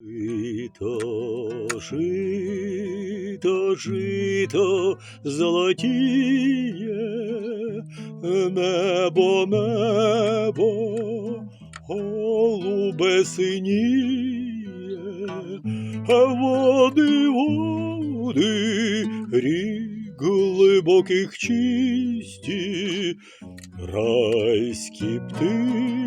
Жито, жито, жито, золотіє, небо, небо, голубе синіє, води, води, рік глибоких чисті, райські птиці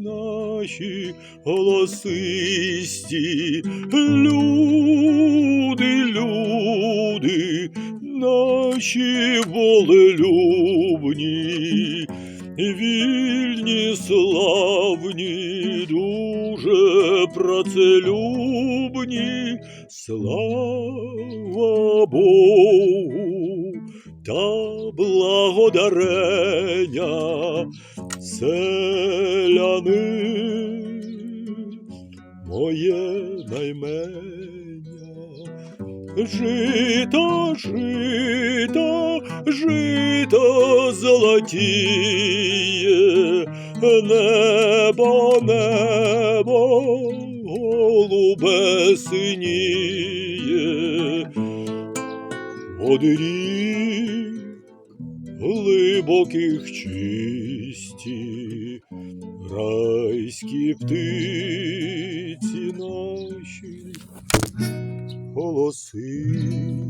наші голосисті, люди, люди, наші волелюбні, вільні, славні, дуже працелюбні, слава Богу та благодарення селяни моє наймення. Жито, жито, жито золотіє, небо, небо, голубе синіє, оберіг глибоких чисті, райські птиці наші голосисті.